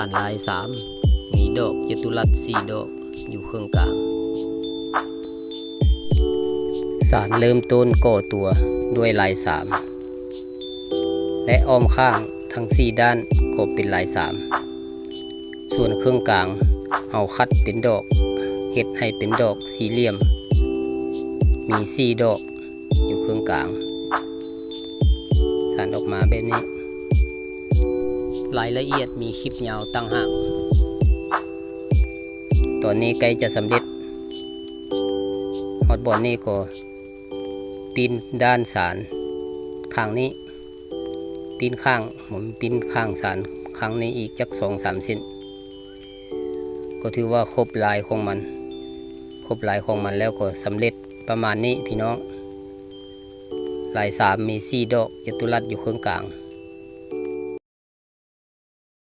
านลายสามมีดอกจตุรัสสี่ดอกอยู่เครื่องกลาง สารเริ่มต้นก่อตัวด้วยลายสามและอ้อมข้างทั้งสี่ด้านก็เป็นลายสามส่วนเครื่องกลางเอาคัดเป็นดอกเฮ็ดให้เป็นดอกสี่เหลี่ยม มีสี่ดอกอยู่เครื่องกลาง สารออกมาแบบนี้ รายละเอียดมีคลิปยาวตั้งหากตอนนี้ใกล้จะสำเร็จฮอตบอลนี่ก็ปีนด้านสารข้างนี้ ปีนข้างผมปีนข้างสารข้างนี้อีกจักสองสามเส้นก็ถือว่าครบลายของมัน ครบลายของมันแล้วก็สำเร็จประมาณนี้พี่น้องลายสามมีสี่ดอกจตุรัสอยู่เครื่องกลาง